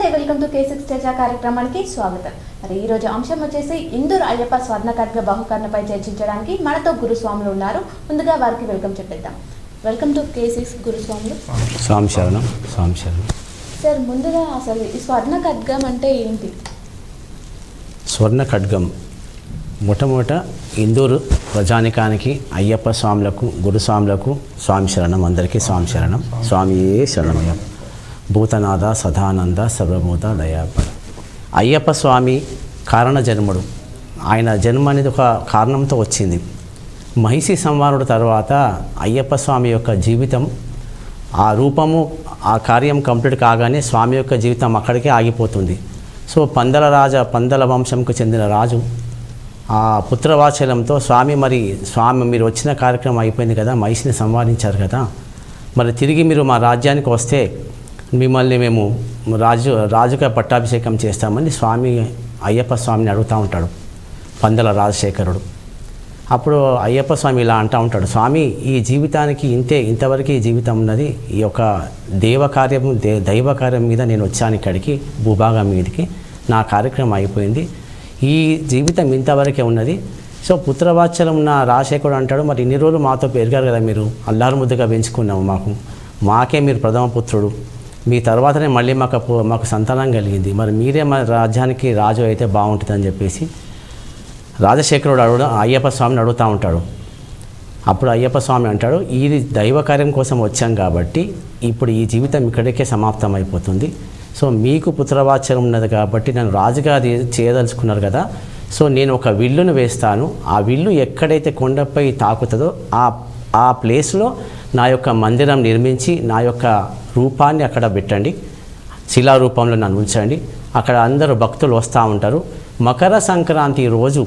Welcome to K six చర్చా కార్యక్రమానికి స్వాగతం. మరి ఈ రోజు అంశం వచ్చేసి ఇందూరు అయ్యప్ప స్వర్ణ ఖడ్గ బహుకరణపై చర్చించడానికి మనతో గురుస్వాములు ఉన్నారు. ముందుగా వారికి వెల్కమ్ చెప్పిద్దాం. వెల్కమ్ టు కే సిక్స్ గురుస్వాములు. స్వామి శరణం స్వామి శరణం. సార్ ముందుగా అసలు ఈ స్వర్ణ ఖడ్గం అంటే ఏంటి? స్వర్ణ ఖడ్గం మొట్టమొదట ఇందూరు ప్రజానికానికి అయ్యప్ప స్వాములకు గురుస్వాములకు స్వామి శరణం అందరికీ స్వామి శరణం. స్వామియే శరణమయం భూతనాథ సదానంద సర్వభూత దయాపర అయ్యప్ప స్వామి కారణ జన్ముడు. ఆయన జన్మ అనేది ఒక కారణంతో వచ్చింది. మహిషి సంవారుడు తర్వాత అయ్యప్ప స్వామి యొక్క జీవితం ఆ రూపము ఆ కార్యం కంప్లీట్ కాగానే స్వామి యొక్క జీవితం అక్కడికే ఆగిపోతుంది. సో పందల రాజ పందల వంశంకు చెందిన రాజు ఆ పుత్రవాచలంతో స్వామి మరి స్వామి మీరు వచ్చిన కార్యక్రమం అయిపోయింది కదా మహిషిని సంవాదించారు కదా. మరి తిరిగి మీరు మా రాజ్యానికి వస్తే మిమ్మల్ని మేము రాజు రాజుగా పట్టాభిషేకం చేస్తామని స్వామి అయ్యప్ప స్వామిని అడుగుతూ ఉంటాడు పందల రాజశేఖరుడు. అప్పుడు అయ్యప్ప స్వామి ఇలా అంటూ ఉంటాడు స్వామి ఈ జీవితానికి ఇంతే ఇంతవరకు ఈ జీవితం ఉన్నది. ఈ యొక్క దేవకార్యం దే దైవ కార్యం మీద నేను వచ్చాను ఇక్కడికి భూభాగం మీదకి. నా కార్యక్రమం అయిపోయింది. ఈ జీవితం ఇంతవరకే ఉన్నది. సో పుత్రవాత్సలం ఉన్న రాజశేఖరుడు అంటాడు మరి ఇన్ని రోజులు మాతో పెరిగారు కదా మీరు అల్లారు ముద్దుగా పెంచుకున్నాము మాకు. మాకే మీరు ప్రథమ పుత్రుడు. మీ తర్వాతనే మళ్ళీ మాకు మాకు సంతానం కలిగింది. మరి మీరే మా రాజ్యానికి రాజు అయితే బాగుంటుందని చెప్పేసి రాజశేఖరుడు అడుగు అయ్యప్ప స్వామిని అడుగుతూ ఉంటాడు. అప్పుడు అయ్యప్ప స్వామి అంటాడు ఇది దైవ కార్యం కోసం వచ్చాం కాబట్టి ఇప్పుడు ఈ జీవితం ఇక్కడికే సమాప్తం అయిపోతుంది సో మీకు పుత్రవాచ్యం ఉన్నది కాబట్టి నన్ను రాజుగా అది చేయదలుచుకున్నారు కదా. సో నేను ఒక విల్లును వేస్తాను. ఆ విల్లు ఎక్కడైతే కొండపై తాకుతుందో ఆ ఆ ప్లేస్లో నా యొక్క మందిరం నిర్మించి నా యొక్క రూపాన్ని అక్కడ పెట్టండి. శిలా రూపంలో నన్ను ఉంచండి. అక్కడ అందరూ భక్తులు వస్తూ ఉంటారు. మకర సంక్రాంతి రోజు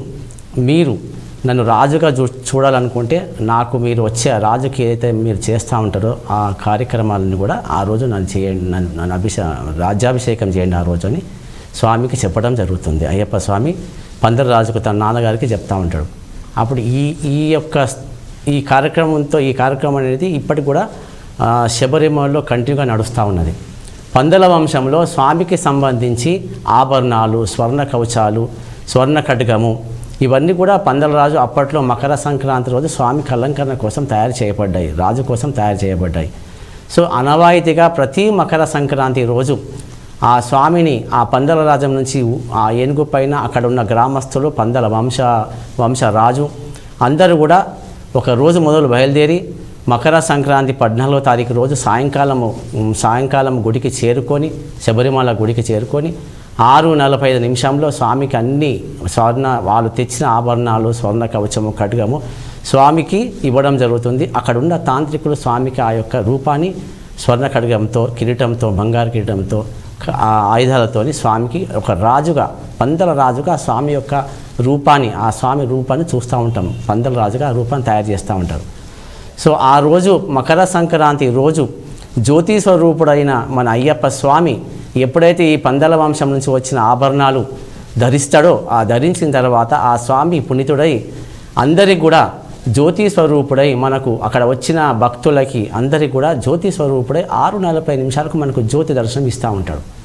మీరు నన్ను రాజుగా చూ చూడాలనుకుంటే నాకు మీరు వచ్చే రాజుకి ఏదైతే మీరు చేస్తూ ఉంటారో ఆ కార్యక్రమాలను కూడా ఆ రోజు నన్ను చేయండి. నన్ను నన్ను అభిషే రాజ్యాభిషేకం చేయండి ఆ రోజు అని స్వామికి చెప్పడం జరుగుతుంది. అయ్యప్ప స్వామి పందరు రాజుకు తన నాన్నగారికి చెప్తూ ఉంటాడు. అప్పుడు ఈ ఈ యొక్క ఈ కార్యక్రమంతో ఈ కార్యక్రమం అనేది ఇప్పటికి కూడా శబరిమలలో కంటిన్యూగా నడుస్తూ ఉన్నది. పందల వంశంలో స్వామికి సంబంధించి ఆభరణాలు స్వర్ణ కవచాలు స్వర్ణ కటకము ఇవన్నీ కూడా పందలరాజు అప్పట్లో మకర సంక్రాంతి రోజు స్వామికి అలంకరణ కోసం తయారు చేయబడ్డాయి రాజు కోసం తయారు చేయబడ్డాయి. సో అనవాయితీగా ప్రతి మకర సంక్రాంతి రోజు ఆ స్వామిని ఆ పందల రాజం నుంచి ఆ ఏనుగు పైన అక్కడ ఉన్న గ్రామస్తులు పందల వంశ వంశ రాజు అందరూ కూడా ఒక రోజు మొదలు బయలుదేరి మకర సంక్రాంతి పద్నాలుగో తారీఖు రోజు సాయంకాలము సాయంకాలం గుడికి చేరుకొని శబరిమల గుడికి చేరుకొని ఆరు నలభై ఐదు నిమిషంలో స్వామికి అన్ని స్వర్ణ వాళ్ళు తెచ్చిన ఆభరణాలు స్వర్ణ కవచము కడుగము స్వామికి ఇవ్వడం జరుగుతుంది. అక్కడున్న తాంత్రికులు స్వామికి ఆ యొక్క రూపాన్ని స్వర్ణ కడుగంతో కిరీటంతో బంగారు కిరీటంతో ఆ ఆయుధాలతోని స్వామికి ఒక రాజుగా పందల రాజుగా స్వామి యొక్క రూపాన్ని ఆ స్వామి రూపాన్ని చూస్తూ ఉంటాం. పందల రాజుగా ఆ రూపాన్ని తయారు చేస్తూ ఉంటారు. సో ఆ రోజు మకర సంక్రాంతి రోజు జ్యోతి స్వరూపుడైన మన అయ్యప్ప స్వామి ఎప్పుడైతే ఈ పందల వంశం నుంచి వచ్చిన ఆభరణాలు ధరిస్తాడో ఆ ధరించిన తర్వాత ఆ స్వామి పుణితుడై అందరికి కూడా జ్యోతి స్వరూపుడై మనకు అక్కడ వచ్చిన భక్తులకి అందరికి కూడా జ్యోతి స్వరూపుడై ఆరు నలభై నిమిషాలకు మనకు జ్యోతి దర్శనం ఇస్తూ ఉంటాడు.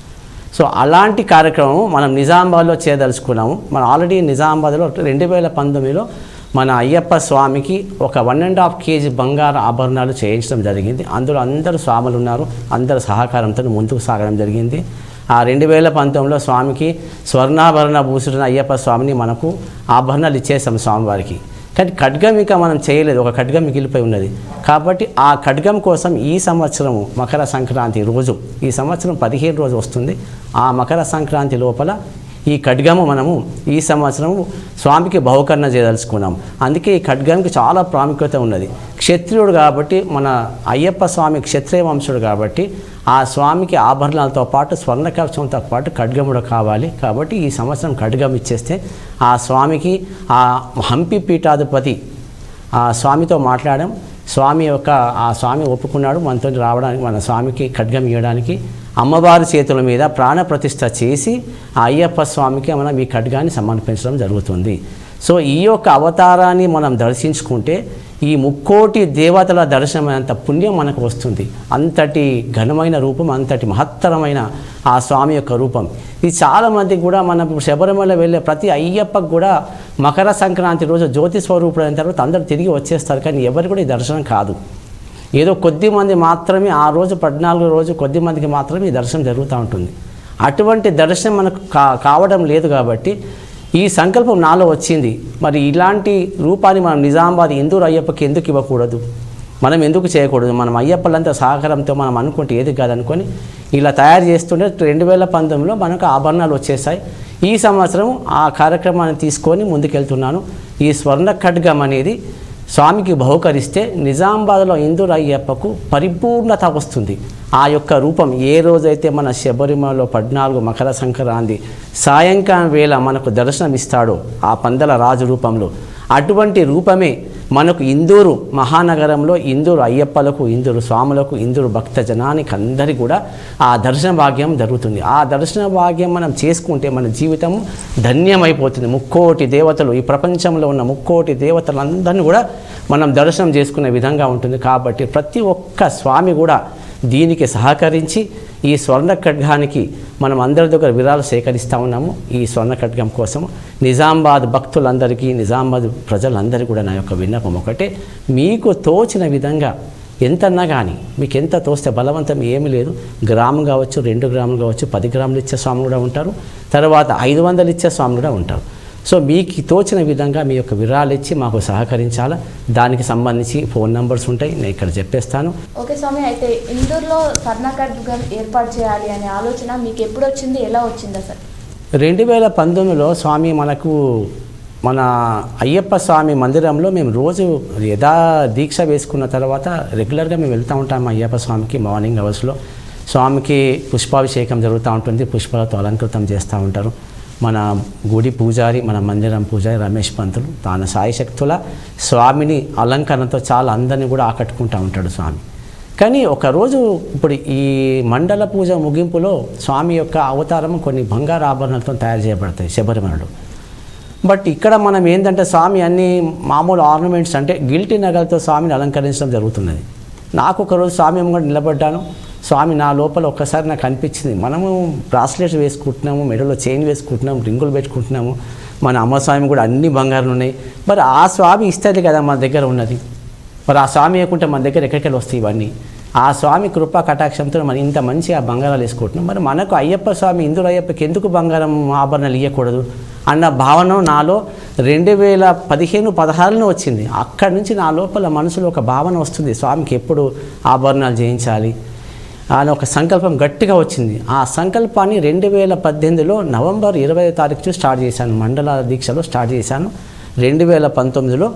సో అలాంటి కార్యక్రమం మనం నిజామాబాద్లో చేయదలుచుకున్నాము. మనం ఆల్రెడీ నిజామాబాద్లో రెండు వేల పంతొమ్మిదిలో మన అయ్యప్ప స్వామికి ఒక వన్ అండ్ హాఫ్ కేజీ బంగారు ఆభరణాలు చేయించడం జరిగింది. అందులో అందరూ స్వాములు ఉన్నారు. అందరు సహకారంతో ముందుకు సాగడం జరిగింది. ఆ రెండు వేల పంతొమ్మిదిలో స్వామికి స్వర్ణాభరణ భూషుడైన అయ్యప్ప స్వామిని మనకు ఆభరణాలు ఇచ్చేసాం స్వామివారికి. కానీ ఖడ్గం ఇంకా మనం చేయలేదు. ఒక ఖడ్గం మిగిలిపోయి ఉన్నది. కాబట్టి ఆ ఖడ్గం కోసం ఈ సంవత్సరము మకర సంక్రాంతి రోజు ఈ సంవత్సరం పదిహేను రోజు వస్తుంది. ఆ మకర సంక్రాంతి లోపల ఈ ఖడ్గము మనము ఈ సంవత్సరము స్వామికి బహుకరణ చేయదలుచుకున్నాం. అందుకే ఈ ఖడ్గానికి చాలా ప్రాముఖ్యత ఉన్నది. క్షత్రియుడు కాబట్టి మన అయ్యప్ప స్వామి క్షత్రియ వంశుడు కాబట్టి ఆ స్వామికి ఆభరణాలతో పాటు స్వర్ణ కవచంతో పాటు ఖడ్గముడు కావాలి. కాబట్టి ఈ సంవత్సరం ఖడ్గం ఇచ్చేస్తే ఆ స్వామికి ఆ హంపి పీఠాధిపతి ఆ స్వామితో మాట్లాడడం స్వామి యొక్క ఆ స్వామి ఒప్పుకున్నాడు. మనతో రావడానికి మన స్వామికి ఖడ్గం ఇవ్వడానికి. అమ్మవారి చేతుల మీద ప్రాణప్రతిష్ఠ చేసి ఆ అయ్యప్ప స్వామికి మనం ఈ ఖడ్గాన్ని సమర్పించడం జరుగుతుంది. సో ఈ యొక్క అవతారాన్ని మనం దర్శించుకుంటే ఈ ముక్కోటి దేవతల దర్శనం అంత పుణ్యం మనకు వస్తుంది. అంతటి ఘనమైన రూపం అంతటి మహత్తరమైన ఆ స్వామి యొక్క రూపం. ఇది చాలామందికి కూడా మనం ఇప్పుడు శబరిమల వెళ్ళే ప్రతి అయ్యప్పకు కూడా మకర సంక్రాంతి రోజు జ్యోతి స్వరూపుడు అయిన తర్వాత అందరూ తిరిగి వచ్చేస్తారు కానీ ఎవరు కూడా ఈ దర్శనం కాదు. ఏదో కొద్ది మంది మాత్రమే ఆ రోజు పద్నాలుగు రోజు కొద్ది మందికి మాత్రమే ఈ దర్శనం జరుగుతూ ఉంటుంది. అటువంటి దర్శనం మనకు కా కావడం లేదు కాబట్టి ఈ సంకల్పం నాలో వచ్చింది. మరి ఇలాంటి రూపాన్ని మనం నిజామాబాద్ ఎందుకు అయ్యప్పకి ఎందుకు ఇవ్వకూడదు? మనం ఎందుకు చేయకూడదు? మనం అయ్యప్పలంతా సహకారంతో మనం అనుకుంటే ఏది కాదనుకొని ఇలా తయారు చేస్తుంటే రెండు వేల పంతొమ్మిదిలో మనకు ఆభరణాలు వచ్చేసాయి. ఈ సంవత్సరం ఆ కార్యక్రమాన్ని తీసుకొని ముందుకెళ్తున్నాను. ఈ స్వర్ణ ఖడ్గం అనేది స్వామికి బహుకరిస్తే నిజామాబాద్లో ఇందూరు అయ్యప్పకు పరిపూర్ణత వస్తుంది. ఆ యొక్క రూపం ఏ రోజైతే మన శబరిమలలో పద్నాలుగు మకర సంక్రాంతి సాయంకాలం వేళ మనకు దర్శనం ఇస్తాడో ఆ పందల రాజు రూపంలో. అటువంటి రూపమే మనకు ఇందూరు మహానగరంలో ఇందూరు అయ్యప్పలకు ఇందూరు స్వాములకు ఇందూరు భక్త జనానికి అందరికీ కూడా ఆ దర్శన భాగ్యం జరుగుతుంది. ఆ దర్శన భాగ్యం మనం చేసుకుంటే మన జీవితం ధన్యమైపోతుంది. ముక్కోటి దేవతలు ఈ ప్రపంచంలో ఉన్న ముక్కోటి దేవతలందరినీ కూడా మనం దర్శనం చేసుకునే విధంగా ఉంటుంది. కాబట్టి ప్రతి ఒక్క స్వామి కూడా దీనికి సహకరించి ఈ స్వర్ణ ఖడ్గానికి మనం అందరి దగ్గర విరాలు సేకరిస్తూ ఉన్నాము. ఈ స్వర్ణ ఖడ్గం కోసం నిజామాబాద్ భక్తులందరికీ నిజామాబాద్ ప్రజలందరికీ కూడా నా యొక్క విన్నపం ఒకటే. మీకు తోచిన విధంగా ఎంతన్నా కానీ మీకు ఎంత తోస్తే బలవంతం ఏమీ లేదు. గ్రామం కావచ్చు రెండు గ్రాములు కావచ్చు పది గ్రాములు ఇచ్చే స్వాములు కూడా ఉంటారు. తర్వాత ఐదు వందలు ఇచ్చే స్వాములు కూడా ఉంటారు. సో మీకు తోచిన విధంగా మీ యొక్క విరాళాలు ఇచ్చి మాకు సహకరించాలా? దానికి సంబంధించి ఫోన్ నంబర్స్ ఉంటాయి నేను ఇక్కడ చెప్పేస్తాను. ఓకే స్వామి అయితే ఇందూరులో స్వర్ణకర్గం ఏర్పాటు చేయాలి అనే ఆలోచన మీకు ఎప్పుడు వచ్చింది? ఎలా వచ్చింది అసలు రెండు వేల పంతొమ్మిదిలో స్వామి మనకు మన అయ్యప్ప స్వామి మందిరంలో మేము రోజు యథా దీక్ష వేసుకున్న తర్వాత రెగ్యులర్గా మేము వెళ్తూ ఉంటాం అయ్యప్ప స్వామికి మార్నింగ్ అవర్స్లో. స్వామికి పుష్పాభిషేకం జరుగుతూ ఉంటుంది పుష్పాలతో అలంకృతం చేస్తూ ఉంటారు. మన గుడి పూజారి మన మందిరం పూజారి రమేష్ పంతులు తాను సాయిశక్తుల స్వామిని అలంకరణతో చాలా అందరినీ కూడా ఆకట్టుకుంటూ ఉంటాడు స్వామి. కానీ ఒకరోజు ఇప్పుడు ఈ మండల పూజ ముగింపులో స్వామి యొక్క అవతారం కొన్ని బంగారు ఆభరణాలతో తయారు చేయబడతాయి శబరిమలడు బట్ ఇక్కడ మనం ఏంటంటే స్వామి అన్ని మామూలు ఆర్నమెంట్స్ అంటే గిల్టీ నగలతో స్వామిని అలంకరించడం జరుగుతున్నది. నాకు ఒకరోజు స్వామి కూడా నిలబడ్డాను. స్వామి నా లోపల ఒక్కసారి నాకు అనిపించింది. మనము బ్రాస్లెట్స్ వేసుకుంటున్నాము మెడలో చైన్ వేసుకుంటున్నాము రింగులు పెట్టుకుంటున్నాము. మన అమ్మ స్వామి కూడా అన్ని బంగారం ఉన్నాయి. మరి ఆ స్వామి ఇస్తుంది కదా మన దగ్గర ఉన్నది. మరి ఆ స్వామి లేకుంటే మన దగ్గర ఎక్కడికెళ్ళి వస్తాయి ఇవన్నీ? ఆ స్వామి కృపా కటాక్షంతో మనం ఇంత మంచి ఆ బంగారాలు వేసుకుంటున్నాం. మరి మనకు అయ్యప్ప స్వామి ఇందులో అయ్యప్పకి ఎందుకు బంగారం ఆభరణాలు ఇవ్వకూడదు అన్న భావన నాలో రెండు వేల పదిహేను పదహారులో వచ్చింది. అక్కడి నుంచి నా లోపల మనసులో ఒక భావన వస్తుంది. స్వామికి ఎప్పుడు ఆభరణాలు చేయించాలి? ఆయన ఒక సంకల్పం గట్టిగా వచ్చింది. ఆ సంకల్పాన్ని రెండు వేల పద్దెనిమిదిలో నవంబర్ ఇరవై తారీఖు స్టార్ట్ చేశాను. మండల దీక్షలో స్టార్ట్ చేశాను. రెండు వేల పంతొమ్మిదిలో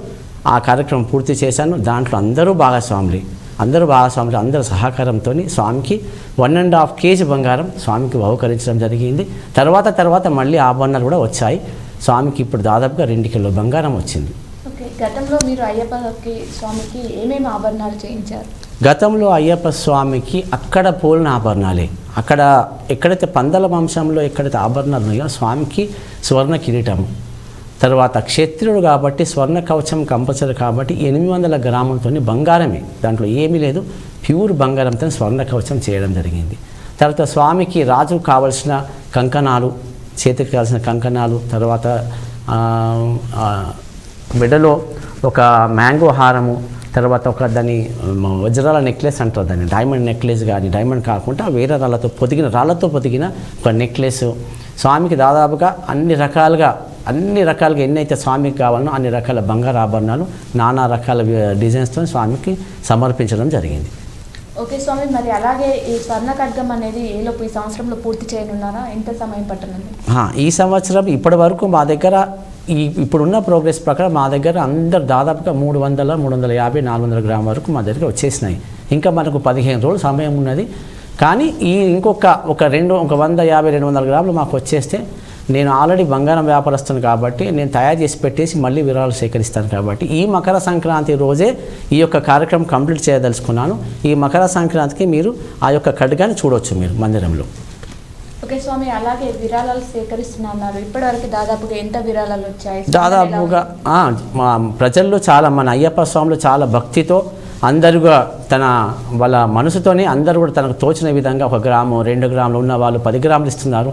ఆ కార్యక్రమం పూర్తి చేశాను. దాంట్లో అందరూ భాగస్వాములు. అందరూ భాగస్వాములు అందరూ సహకారంతో స్వామికి వన్ అండ్ హాఫ్ కేజీ బంగారం స్వామికి బహుకరించడం జరిగింది. తర్వాత తర్వాత మళ్ళీ ఆభరణాలు కూడా వచ్చాయి. స్వామికి ఇప్పుడు దాదాపుగా రెండు కిలో బంగారం వచ్చింది. గతంలో మీరు అయ్యప్పకి స్వామికి ఏమేమి ఆభరణాలు చేయించారు? గతంలో అయ్యప్ప స్వామికి అక్కడ పోలిన ఆభరణాలే. అక్కడ ఎక్కడైతే పందల వంశంలో ఎక్కడైతే ఆభరణాలు ఉన్నాయో స్వామికి స్వర్ణ కిరీటం. తర్వాత క్షత్రియుడు కాబట్టి స్వర్ణ కవచం కంపల్సరీ కాబట్టి ఎనిమిది వందల గ్రాములతో బంగారమే. దాంట్లో ఏమీ లేదు. ప్యూర్ బంగారంతో స్వర్ణ కవచం చేయడం జరిగింది. తర్వాత స్వామికి రాజు కావలసిన కంకణాలు చేతికి కావాల్సిన కంకణాలు తర్వాత మెడలో ఒక మ్యాంగో హారము తర్వాత ఒక దాని మ, వజ్రాల నెక్లెస్ అంటారు దాన్ని. డైమండ్ నెక్లెస్ కానీ డైమండ్ కాకుండా వేరే రాళ్ళతో పొదిగిన రాళ్ళతో పొదిగిన ఒక నెక్లెస్ స్వామికి దాదాపుగా అన్ని రకాలుగా అన్ని రకాలుగా ఎన్నైతే స్వామికి కావాలనో అన్ని రకాల బంగారు ఆభరణాలు నానా రకాల డిజైన్స్తో స్వామికి సమర్పించడం జరిగింది. ఓకే స్వామి మరి అలాగే ఈ స్వర్ణ ఖడ్గం అనేది ఏలోపు ఈ సంవత్సరంలో పూర్తి చేయనున్నారా? ఎంత సమయం పట్టనుంది? ఈ సంవత్సరం ఇప్పటి వరకు మా దగ్గర ఈ ఇప్పుడున్న ప్రోగ్రెస్ ప్రకారం మా దగ్గర అందరు దాదాపుగా మూడు వందల మూడు వందల యాభై నాలుగు వందల గ్రాముల వరకు మా దగ్గర వచ్చేసినాయి. ఇంకా మనకు పదిహేను రోజులు సమయం ఉన్నది. కానీ ఈ ఇంకొక ఒక రెండు ఒక వంద యాభై రెండు వందల గ్రాములు మాకు వచ్చేస్తే నేను ఆల్రెడీ బంగారం వ్యాపారస్తును కాబట్టి నేను తయారు చేసి పెట్టేసి మళ్ళీ విరాలు సేకరిస్తాను కాబట్టి ఈ మకర సంక్రాంతి రోజే ఈ యొక్క కార్యక్రమం కంప్లీట్ చేయదలుచుకున్నాను. ఈ మకర సంక్రాంతికి మీరు ఆ యొక్క ఖడ్గాన్ని చూడవచ్చు మీరు మందిరంలో. ఓకే స్వామి అలాగే విరాళాలు సేకరిస్తున్నారు ఇప్పటివరకు దాదాపుగా ఎంత విరాళాలు వచ్చాయి? దాదాపుగా మా ప్రజల్లో చాలా మన అయ్యప్ప స్వాములు చాలా భక్తితో అందరుగా తన వాళ్ళ మనసుతోనే అందరూ కూడా తనకు తోచిన విధంగా ఒక గ్రాము రెండు గ్రాములు ఉన్న వాళ్ళు పది గ్రాములు ఇస్తున్నారు.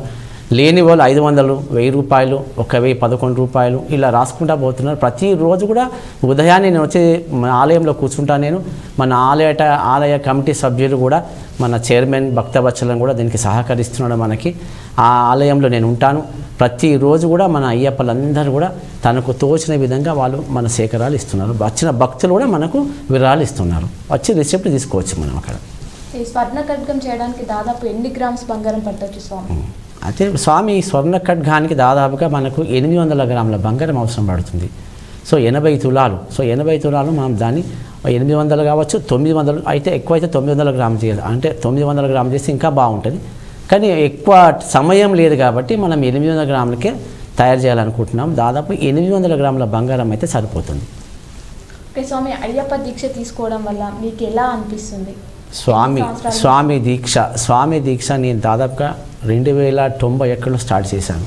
లేని వాళ్ళు ఐదు వందలు వెయ్యి రూపాయలు ఒక వెయ్యి పదకొండు రూపాయలు ఇలా రాసుకుంటా పోతున్నారు. ప్రతిరోజు కూడా ఉదయాన్నే నేను వచ్చి మన ఆలయంలో కూర్చుంటాను నేను. మన ఆలయ ఆలయ కమిటీ సభ్యులు కూడా మన చైర్మన్ భక్తవత్సలం కూడా దీనికి సహకరిస్తున్నాడు మనకి. ఆ ఆలయంలో నేను ఉంటాను. ప్రతిరోజు కూడా మన అయ్యప్పలందరూ కూడా తనకు తోచిన విధంగా వాళ్ళు మన సేకరాలు ఇస్తున్నారు. వచ్చిన భక్తులు కూడా మనకు విరాళాలు ఇస్తున్నారు. వచ్చి రిసిప్ట్ తీసుకోవచ్చు మనం అక్కడ. ఈ స్వర్ణ ఖడ్గం చేయడానికి దాదాపు ఎన్ని గ్రామ్స్ బంగారం పట్టొచ్చు స్వామి? అయితే స్వామి స్వర్ణ ఖడ్గానికి దాదాపుగా మనకు ఎనిమిది వందల గ్రాముల బంగారం అవసరం పడుతుంది. సో ఎనభై తులాలు సో ఎనభై తులాలు మనం దాన్ని ఎనిమిది వందలు కావచ్చు తొమ్మిది వందలు అయితే ఎక్కువ అయితే తొమ్మిది వందల గ్రాములు చేయాలి అంటే తొమ్మిది వందల గ్రాములు చేస్తే ఇంకా బాగుంటుంది. కానీ ఎక్కువ సమయం లేదు కాబట్టి మనం ఎనిమిది వందల గ్రాములకే తయారు చేయాలనుకుంటున్నాం. దాదాపు ఎనిమిది వందల గ్రాముల బంగారం అయితే సరిపోతుంది. ఓకే స్వామి అయ్యప్ప దీక్ష తీసుకోవడం వల్ల మీకు ఎలా అనిపిస్తుంది? స్వామి? స్వామి దీక్ష స్వామి దీక్ష నేను దాదాపుగా రెండు వేల తొంభై ఒకటిలో స్టార్ట్ చేశాను.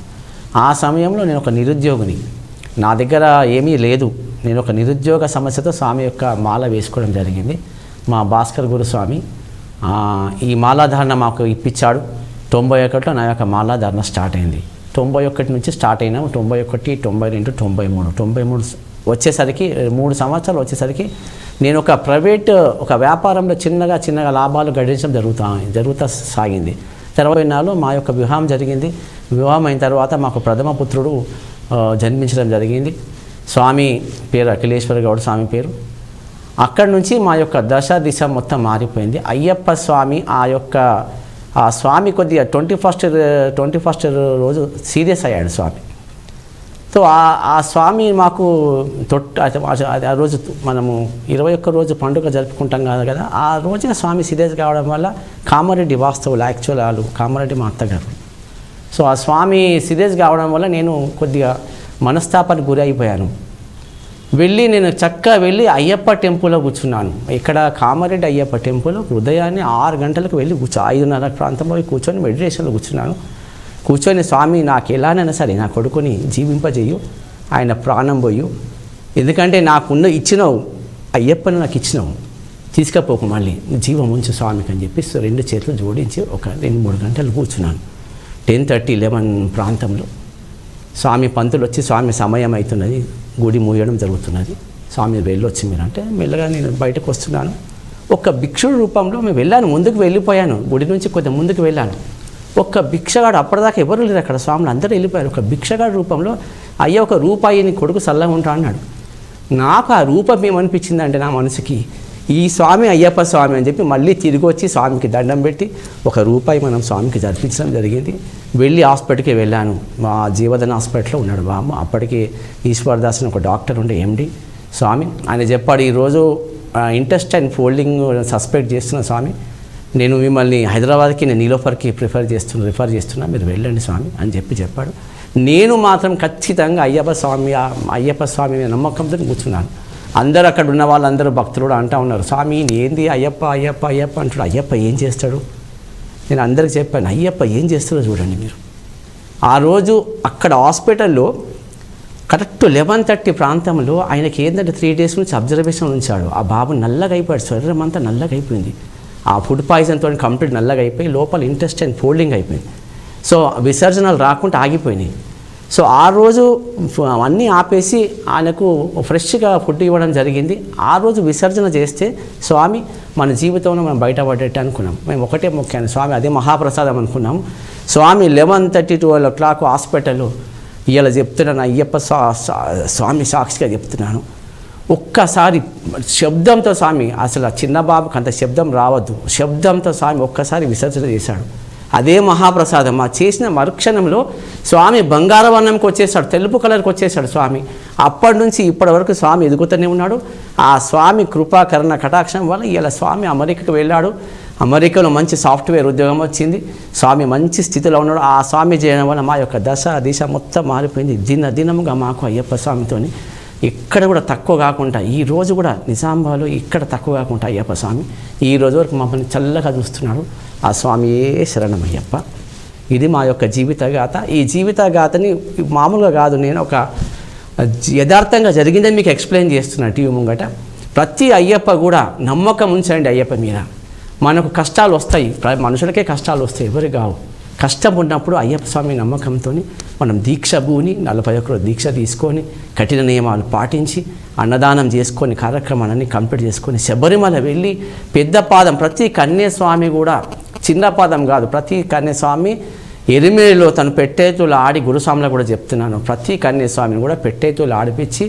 ఆ సమయంలో నేను ఒక నిరుద్యోగిని. నా దగ్గర ఏమీ లేదు. నేను ఒక నిరుద్యోగ సమస్యతో స్వామి యొక్క మాల వేసుకోవడం జరిగింది. మా భాస్కర్ గురుస్వామి ఈ మాలాధారణ మాకు ఇప్పించాడు. తొంభై ఒకటిలో నా యొక్క మాలాధారణ స్టార్ట్ అయింది. తొంభై ఒకటి నుంచి స్టార్ట్ అయినాము. తొంభై ఒకటి తొంభై రెండు తొంభై మూడు. తొంభై మూడు వచ్చేసరికి మూడు సంవత్సరాలు వచ్చేసరికి నేను ఒక ప్రైవేట్ ఒక వ్యాపారంలో చిన్నగా చిన్నగా లాభాలు గడించడం జరుగుతా జరుగుతా సాగింది. తర్వాత నాలో మా యొక్క వివాహం జరిగింది. వివాహం అయిన తర్వాత మాకు ప్రథమ పుత్రుడు జన్మించడం జరిగింది. స్వామి పేరు అఖిలేశ్వర గౌడ్ స్వామి పేరు. అక్కడి నుంచి మా యొక్క దశ దిశ మొత్తం మారిపోయింది. అయ్యప్ప స్వామి ఆ యొక్క ఆ స్వామి కొద్దిగా ట్వంటీ ఫస్ట్ ట్వంటీ ఫస్ట్ రోజు సీరియస్ అయ్యాడు స్వామి. సో ఆ స్వామి మాకు తొట్టు అయితే ఆ రోజు మనము ఇరవై ఒక్క రోజు పండుగ జరుపుకుంటాం కాదు కదా ఆ రోజున స్వామి సీరియస్ కావడం వల్ల కామారెడ్డి వాస్తవులు యాక్చువల్ వాళ్ళు కామారెడ్డి మా అత్తగారు. సో ఆ స్వామి సీరియస్ కావడం వల్ల నేను కొద్దిగా మనస్తాపానికి గురి అయిపోయాను వెళ్ళి నేను చక్కగా వెళ్ళి అయ్యప్ప టెంపుల్లో కూర్చున్నాను. ఇక్కడ కామారెడ్డి అయ్యప్ప టెంపుల్ ఉదయాన్నే ఆరు గంటలకు వెళ్ళి కూర్చో ఐదున్నర ప్రాంతంలో కూర్చొని మెడిటేషన్లో కూర్చున్నాను. కూర్చొని స్వామి నాకు ఎలానైనా సరే నా కొడుకుని జీవింపజేయు ఆయన ప్రాణం పోయు. ఎందుకంటే నాకున్న ఇచ్చినావు అయ్యప్పని నాకు ఇచ్చినావు. తీసుకపోకు మళ్ళీ. జీవం ఉంచు స్వామికి అని చెప్పి రెండు చేతులు జోడించి ఒక రెండు మూడు గంటలు కూర్చున్నాను. టెన్ థర్టీ లెవెన్ ప్రాంతంలో. స్వామి పంతులు వచ్చి స్వామి సమయం అవుతున్నది. గుడి మూయడం జరుగుతున్నది. స్వామి వెళ్ళొచ్చి మీరు. అంటే మెల్లగా నేను బయటకు వస్తున్నాను. ఒక భిక్షుడు రూపంలో మేము వెళ్ళాను ముందుకు వెళ్ళిపోయాను. గుడి నుంచి కొంచెం ముందుకు వెళ్ళాను. ఒక్క భిక్షగాడు అప్పటిదాకా ఎవరు లేరు అక్కడ. స్వాములు అందరూ వెళ్ళిపోయారు. ఒక భిక్షగాడు రూపంలో అయ్యా ఒక రూపాయి నీ కొడుకు సల్లగా ఉంటా అన్నాడు. నాకు ఆ రూపం ఏమనిపించిందంటే నా మనసుకి ఈ స్వామి అయ్యప్ప స్వామి అని చెప్పి మళ్ళీ తిరిగి వచ్చి స్వామికి దండం పెట్టి ఒక రూపాయి మనం స్వామికి జరిపించడం జరిగింది. వెళ్ళి హాస్పిటల్కి వెళ్ళాను. మా జీవధన హాస్పిటల్లో ఉన్నాడు బామ్మ. అప్పటికి ఈశ్వర్దాస్ అని ఒక డాక్టర్ ఉండే ఎండి స్వామి ఆయన చెప్పాడు ఈరోజు ఇంటెస్టైన్ ఫోల్డింగ్ సస్పెక్ట్ చేస్తున్న స్వామి నేను మిమ్మల్ని హైదరాబాద్కి నేను నీలోఫర్కి ప్రిఫర్ చేస్తున్నా రిఫర్ చేస్తున్నా మీరు వెళ్ళండి స్వామి అని చెప్పి చెప్పాడు. నేను మాత్రం ఖచ్చితంగా అయ్యప్ప స్వామి ఆ అయ్యప్ప స్వామి మీద నమ్మకంతో కూర్చున్నాను. అందరూ అక్కడ ఉన్న వాళ్ళందరూ భక్తులు కూడా అంటూ ఉన్నారు స్వామి ఏంది అయ్యప్ప అయ్యప్ప అయ్యప్ప? అంటాడు అయ్యప్ప ఏం చేస్తాడు? నేను అందరికి చెప్పాను అయ్యప్ప ఏం చేస్తాడో చూడండి మీరు. ఆ రోజు అక్కడ హాస్పిటల్లో కరెక్ట్ లెవెన్ థర్టీ ప్రాంతంలో ఆయనకి ఏంటంటే త్రీ డేస్ నుంచి అబ్జర్వేషన్ ఉంచాడు. ఆ బాబు నల్లగా అయిపోయాడు శరీరం అంతా నల్లగా అయిపోయింది. ఆ ఫుడ్ పాయిజన్తో కంప్లీట్ నల్లగా అయిపోయి లోపల ఇంటెస్టైన్ ఫోల్డింగ్ అయిపోయింది. సో విసర్జనలు రాకుండా ఆగిపోయినాయి. సో ఆ రోజు అన్నీ ఆపేసి ఆయనకు ఫ్రెష్గా ఫుడ్ ఇవ్వడం జరిగింది. ఆ రోజు విసర్జన చేస్తే స్వామి మన జీవితంలో మనం బయటపడేట్టు అనుకున్నాం. మేము ఒకటే ముఖ్యమైన స్వామి అదే మహాప్రసాదం అనుకున్నాము స్వామి eleven thirty twelve o'clock hospital ఇవాళ చెప్తున్నాను అయ్యప్ప స్వామి సాక్షిగా చెప్తున్నాను. ఒక్కసారి శబ్దంతో స్వామి అసలు ఆ చిన్న బాబుకి అంత శబ్దం రావద్దు. శబ్దంతో స్వామి ఒక్కసారి విసర్జన చేశాడు. అదే మహాప్రసాదం. ఆ చేసిన మరుక్షణంలో స్వామి బంగారవర్ణంకి వచ్చేసాడు తెలుపు కలర్కి వచ్చేసాడు స్వామి. అప్పటి నుంచి ఇప్పటి వరకు స్వామి ఎదుగుతూనే ఉన్నాడు. ఆ స్వామి కృపాకరణ కటాక్షం వల్ల ఇలా స్వామి అమెరికాకు వెళ్ళాడు. అమెరికాలో మంచి సాఫ్ట్వేర్ ఉద్యోగం వచ్చింది. స్వామి మంచి స్థితిలో ఉన్నాడు. ఆ స్వామి చేయడం వల్ల మా యొక్క దశ దిశ మొత్తం మారిపోయింది. దిన దినముగా మాకు అయ్యప్ప స్వామితోని ఇక్కడ కూడా తక్కువ కాకుండా ఈ రోజు కూడా నిజామాబాద్లో ఇక్కడ తక్కువ కాకుండా అయ్యప్ప స్వామి. ఈ రోజు వరకు మమ్మల్ని చల్లగా చూస్తున్నాడు. ఆ స్వామియే శరణమయ్యప్ప? ఇది మా యొక్క జీవిత గాథ ఈ జీవిత గాథని మామూలుగా కాదు నేను ఒక యథార్థంగా జరిగిందని మీకు ఎక్స్ప్లెయిన్ చేస్తున్నా టీవీ ముంగట. ప్రతి అయ్యప్ప కూడా నమ్మకం ఉంచండి అయ్యప్ప మీద. మనకు కష్టాలు వస్తాయి. ప్ర- మనుషులకే కష్టాలు వస్తాయి ఎవరు కావు. కష్టం ఉన్నప్పుడు అయ్యప్ప స్వామి నమ్మకంతో మనం దీక్ష భూని నలభై ఒకరు దీక్ష తీసుకొని కఠిన నియమాలు పాటించి అన్నదానం చేసుకొని కార్యక్రమాలన్నీ కంప్లీట్ చేసుకొని శబరిమల వెళ్ళి పెద్ద పాదం ప్రతి కన్యస్వామి కూడా చిన్న పాదం కాదు ప్రతి కన్యస్వామి ఎరిమేలిలో తను పెట్టేతులు ఆడి గురుస్వామిలో కూడా చెప్తున్నాను ప్రతి కన్యస్వామిని కూడా పెట్టేతులు ఆడిపించి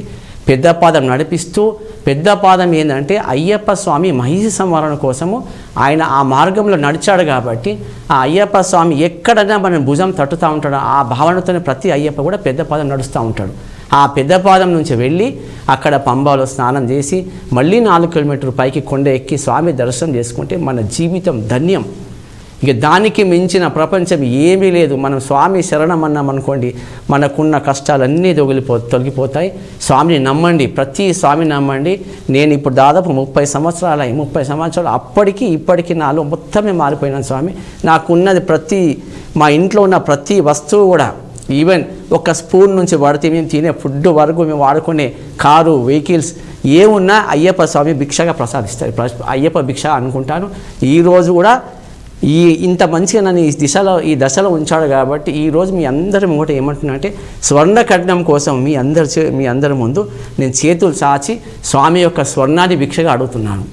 పెద్ద పాదం నడిపిస్తూ పెద్ద పాదం ఏంటంటే అయ్యప్ప స్వామి మహిషి సంవరణ కోసము ఆయన ఆ మార్గంలో నడిచాడు కాబట్టి ఆ అయ్యప్ప స్వామి ఎక్కడైనా మనం భుజం తట్టుతూ ఉంటాడు. ఆ భావనతోనే ప్రతి అయ్యప్ప కూడా పెద్ద పాదం నడుస్తూ ఉంటాడు. ఆ పెద్ద పాదం నుంచి వెళ్ళి అక్కడ పంబాలో స్నానం చేసి మళ్ళీ నాలుగు కిలోమీటర్ పైకి కొండ ఎక్కి స్వామి దర్శనం చేసుకుంటే మన జీవితం ధన్యం. ఇక దానికి మించిన ప్రపంచం ఏమీ లేదు. మనం స్వామి శరణం అన్నాం అనుకోండి మనకున్న కష్టాలన్నీ తొగిలిపో తొలగిపోతాయి. స్వామిని నమ్మండి ప్రతి స్వామిని నమ్మండి. నేను ఇప్పుడు దాదాపు ముప్పై సంవత్సరాలు అయ్యి ముప్పై సంవత్సరాలు అప్పటికి ఇప్పటికి నాలో మొత్తమే మారిపోయినాను స్వామి. నాకున్నది ప్రతి మా ఇంట్లో ఉన్న ప్రతి వస్తువు కూడా ఈవెన్ ఒక స్పూన్ నుంచి పడితే మేము తినే ఫుడ్ వరకు మేము వాడుకునే కారు వెహికల్స్ ఏమున్నా అయ్యప్ప స్వామి భిక్షగా ప్రసాదిస్తారు. అయ్యప్ప భిక్ష అనుకుంటాను. ఈరోజు కూడా ఈ ఇంత మంచిగా నన్ను ఈ దిశలో ఈ దశలో ఉంచాడు కాబట్టి ఈరోజు మీ అందరి ముంగట ఏమంటున్నా అంటే స్వర్ణ కట్నం కోసం మీ అందరి చే- మీ అందరి ముందు నేను చేతులు చాచి స్వామి యొక్క స్వర్ణాన్ని భిక్షగా అడుగుతున్నాను.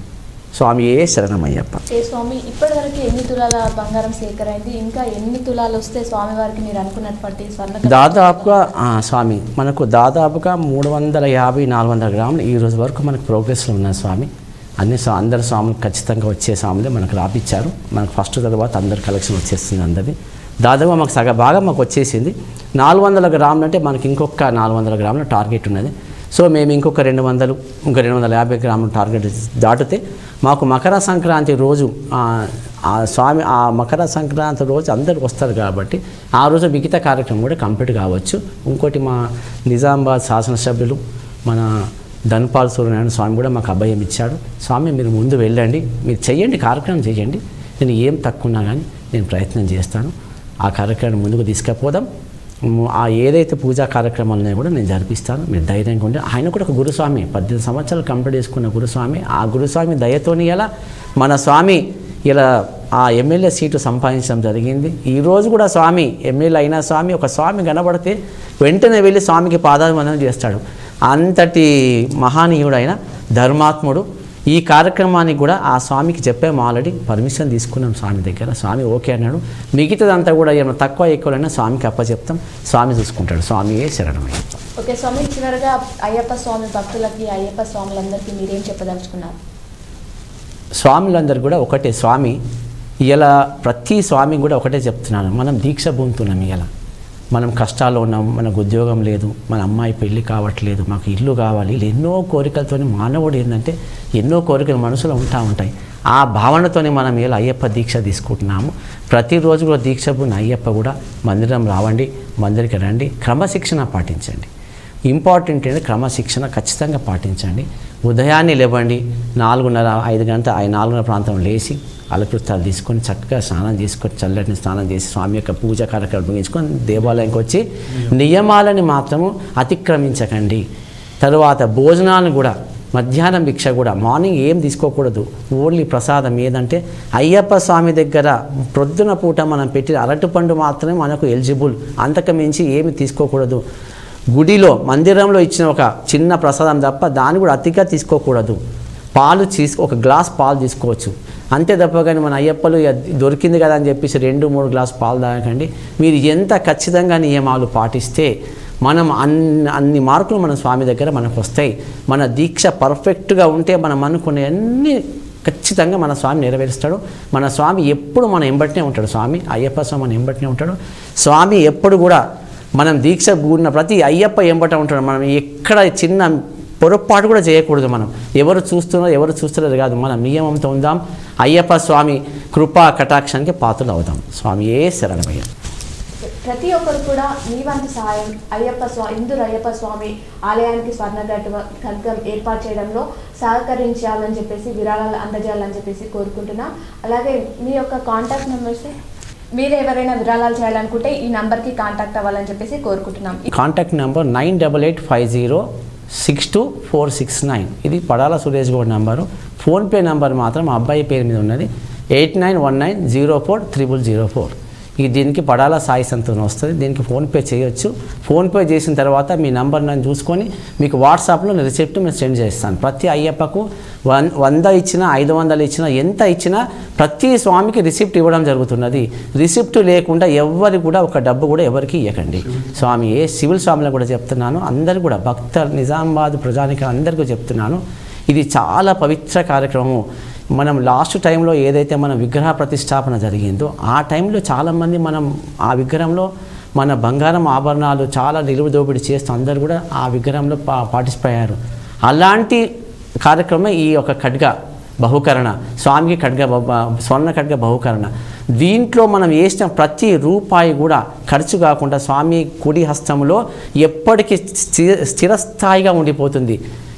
స్వామి ఏ శరణమయ్యప్ప. ఏ స్వామి ఇప్పటివరకు ఎన్ని తులాల బంగారం సేకరైంది? ఇంకా ఎన్ని తులాలు వస్తే స్వామి వారికి మీరు అనుకున్నటువంటి స్వర్ణ దాదాపుగా స్వామి మనకు దాదాపుగా మూడు వందల యాభై నాలుగు వందల గ్రాములు ఈ రోజు వరకు మనకు ప్రోగ్రెస్లో ఉన్నాయి స్వామి. అన్ని సా అందరు సాములు ఖచ్చితంగా వచ్చే సాములే మనకు రాపిచ్చారు. మనకు ఫస్ట్ తర్వాత అందరి కలెక్షన్ వచ్చేస్తుంది అందరిది. దాదాపు మాకు సగ భాగం మాకు వచ్చేసింది. నాలుగు వందల గ్రాములు అంటే మనకి ఇంకొక నాలుగు వందల గ్రాముల టార్గెట్ ఉన్నది. సో మేము ఇంకొక రెండు వందలు ఇంకొక రెండు వందల యాభై గ్రాముల టార్గెట్ దాటితే మాకు మకర సంక్రాంతి రోజు ఆ, ఆ స్వామి ఆ మకర సంక్రాంతి రోజు అందరు వస్తారు కాబట్టి ఆ రోజు మిగతా కార్యక్రమం కూడా కంప్లీట్ కావచ్చు. ఇంకోటి మా నిజామాబాద్ శాసనసభ్యులు మన ధన్పాల్ సూర్యనారాయణ స్వామి కూడా మాకు అభయం ఇచ్చాడు. స్వామి మీరు ముందు వెళ్ళండి. మీరు చేయండి కార్యక్రమం చేయండి నేను ఏం తక్కువన్నా కానీ నేను ప్రయత్నం చేస్తాను. ఆ కార్యక్రమాన్ని ముందుకు తీసుకుపోదాం. ఆ ఏదైతే పూజా కార్యక్రమాలు ఉన్నాయో కూడా నేను జరిపిస్తాను. మీరు ధైర్యంగా ఉండి ఆయన కూడా ఒక గురుస్వామి. పద్దెనిమిది సంవత్సరాలు కంప్లీట్ చేసుకున్న గురుస్వామి. ఆ గురుస్వామి దయతోని ఎలా మన స్వామి ఇలా ఆ ఎమ్మెల్యే సీటు సంపాదించడం జరిగింది. ఈరోజు కూడా స్వామి ఎమ్మెల్యే అయిన స్వామి ఒక స్వామి కనబడితే వెంటనే వెళ్ళి స్వామికి పాదాభివందనం చేస్తాడు. అంతటి మహానీయుడైన ధర్మాత్ముడు ఈ కార్యక్రమానికి కూడా ఆ స్వామికి చెప్పాము ఆల్రెడీ. పర్మిషన్ తీసుకున్నాం స్వామి దగ్గర. స్వామి ఓకే అన్నాడు. మిగతాదంతా కూడా ఏమైనా తక్కువ ఎక్కువైనా స్వామికి అప్పచెప్తాం. స్వామి చూసుకుంటాడు. స్వామి ఏ శరణమయ్య. ఓకే స్వామి చివరిగా అయ్యప్ప స్వామి భక్తులకి అయ్యప్ప స్వాములందరికీ మీరేం చెప్పదలుచుకున్నారు? స్వాములందరూ కూడా ఒకటే. స్వామి ఇలా ప్రతి స్వామి కూడా ఒకటే చెప్తున్నాను. మనం దీక్ష పొందుతున్నాం ఇలా మనం కష్టాల్లో ఉన్నాం మనకు ఉద్యోగం లేదు మన అమ్మాయి పెళ్ళి కావట్లేదు మాకు ఇల్లు కావాలి ఇలా ఎన్నో కోరికలతో మానవుడు ఏంటంటే ఎన్నో కోరికలు మనసులో ఉంటా ఉంటాయి. ఆ భావనతోనే మనం ఇలా అయ్యప్ప దీక్ష తీసుకుంటున్నాము. ప్రతిరోజు కూడా దీక్ష అయ్యప్ప కూడా మందిరం రావండి మందిరికి రండి క్రమశిక్షణ పాటించండి. ఇంపార్టెంట్ అంటే క్రమశిక్షణ ఖచ్చితంగా పాటించండి. ఉదయాన్నే లేవండి నాలుగున్నర ఐదు గంట ఐదు నాలుగున్నర ప్రాంతం లేచి అలకృతాలు తీసుకొని చక్కగా స్నానం చేసుకొని చల్లటిని స్నానం చేసి స్వామి యొక్క పూజ కార్యక్రమం ముగించుకొని దేవాలయంకి వచ్చి నియమాలని మాత్రము అతిక్రమించకండి. తరువాత భోజనాలను కూడా మధ్యాహ్నం భిక్ష కూడా మార్నింగ్ ఏం తీసుకోకూడదు. ఓన్లీ ప్రసాదం ఏదంటే అయ్యప్ప స్వామి దగ్గర ప్రొద్దున పూట మనం పెట్టిన అరటిపండు మాత్రమే మనకు ఎలిజిబుల్. అంతకు మించి ఏమి తీసుకోకూడదు. గుడిలో మందిరంలో ఇచ్చిన ఒక చిన్న ప్రసాదం తప్ప దాన్ని కూడా అతిగా తీసుకోకూడదు. పాలు తీసుకో ఒక గ్లాస్ పాలు తీసుకోవచ్చు. అంతే తప్ప కానీ మన అయ్యప్పలు దొరికింది కదా అని చెప్పేసి రెండు మూడు గ్లాస్ పాలు తాగకండి. మీరు ఎంత ఖచ్చితంగా నియమాలు పాటిస్తే మనం అన్ని అన్ని మార్కులు మన స్వామి దగ్గర మనకు వస్తాయి. మన దీక్ష పర్ఫెక్ట్గా ఉంటే మనం అనుకునే అన్ని ఖచ్చితంగా మన స్వామి నెరవేరుస్తాడు. మన స్వామి ఎప్పుడు మన ఎంబట్నే ఉంటాడు స్వామి. అయ్యప్ప స్వామి మన ఎంబట్నే ఉంటాడు. స్వామి ఎప్పుడు కూడా మనం దీక్ష కూడిన ప్రతి అయ్యప్ప ఎంబట ఉంటాడు. మనం ఎక్కడ చిన్న పొరపాటు కూడా చేయకూడదు మనం. ఎవరు చూస్తున్నారో ఎవరు చూస్తున్నారో కాదు. మనం నియమంతో ఉందాం. అయ్యప్ప స్వామి కృపా కటాక్షానికి పాత్రలు అవుదాం. స్వామి ఏ శరణమయ్య. ప్రతి ఒక్కరు కూడా మీ వంతు సహాయం అయ్యప్ప స్వామి ఇందూరు అయ్యప్ప స్వామి ఆలయానికి స్వర్ణగట్టు ఖడ్గం ఏర్పాటు చేయడంలో సహకరించాలని చెప్పేసి విరాళాలు అందజేయాలని చెప్పేసి కోరుకుంటున్నాం. అలాగే మీ యొక్క కాంటాక్ట్ నెంబర్స్ మీరు ఎవరైనా విరాళాలు చేయాలనుకుంటే ఈ నంబర్కి కాంటాక్ట్ అవ్వాలని చెప్పేసి కోరుకుంటున్నాం. Contact number nine double eight five zero six two four six nine. ఇది Padala Suresh Goud number. PhonePe number మాత్రం అబ్బాయి పేరు మీద ఉన్నది. Eight nine one nine zero four triple zero four. ఈ దీనికి పడాల సాయి సంతోషం వస్తుంది. దీనికి ఫోన్పే చేయొచ్చు. ఫోన్పే చేసిన తర్వాత మీ నంబర్ నన్ను చూసుకొని మీకు వాట్సాప్లో నేను రిసిప్ట్ నేను సెండ్ చేస్తాను. ప్రతి అయ్యప్పకు వన్ వంద ఇచ్చినా ఐదు వందలు ఇచ్చినా ఎంత ఇచ్చినా ప్రతి స్వామికి రిసిప్ట్ ఇవ్వడం జరుగుతున్నది. రిసిప్ట్ లేకుండా ఎవరికి కూడా ఒక డబ్బు కూడా ఎవరికి ఇవ్వకండి స్వామి ఏ సివిల్ స్వామిని కూడా చెప్తున్నాను. అందరు కూడా భక్త నిజామాబాద్ ప్రజానికి అందరికీ చెప్తున్నాను. ఇది చాలా పవిత్ర కార్యక్రమం మనం లాస్ట్ టైంలో ఏదైతే మన విగ్రహ ప్రతిష్టాపన జరిగిందో ఆ టైంలో చాలామంది మనం ఆ విగ్రహంలో మన బంగారం ఆభరణాలు చాలా నిలువ దోపిడీ చేస్తూ అందరు కూడా ఆ విగ్రహంలో పా పార్టిసిపేట్ అయ్యారు అలాంటి కార్యక్రమం ఈ యొక్క ఖడ్గ బహుకరణ స్వామికి ఖడ్గ బహు- స్వర్ణ ఖడ్గ బహుకరణ. దీంట్లో మనం వేసిన ప్రతి రూపాయి కూడా ఖర్చు కాకుండా స్వామి కుడి హస్తంలో ఎప్పటికీ స్థిర స్థిరస్థాయిగా ఉండిపోతుంది.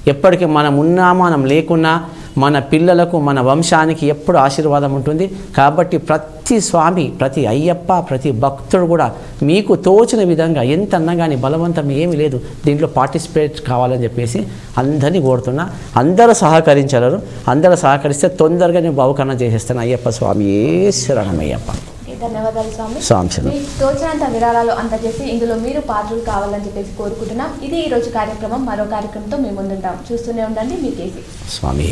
ఎప్పటికీ మనం ఉన్నా మనం లేకున్నా మన పిల్లలకు మన వంశానికి ఎప్పుడు ఆశీర్వాదం ఉంటుంది. కాబట్టి ప్రతి స్వామి ప్రతి అయ్యప్ప ప్రతి భక్తుడు కూడా మీకు తోచిన విధంగా ఎంత అన్నా కానీ బలవంతం ఏమీ లేదు. దీంట్లో పార్టిసిపేట్ కావాలని చెప్పేసి అందరినీ కోరుతున్నా. అందరూ సహకరించగలరు. అందరూ సహకరిస్తే తొందరగా నేను భావకరణ చేసేస్తాను. అయ్యప్ప స్వామి ఏ శరణమయ్యప్ప. ధన్యవాదాలు స్వామి. స్వామి. మీకు తోచినంత విరాళాలు అందజేసి ఇందులో మీరు పాత్రలు కావాలని చెప్పేసి కోరుకుంటున్నాం. ఇది ఈ రోజు కార్యక్రమం. మరో కార్యక్రమంతో మేము ముందుంటాం. చూస్తూనే ఉండండి. మీ కేసీ. స్వామి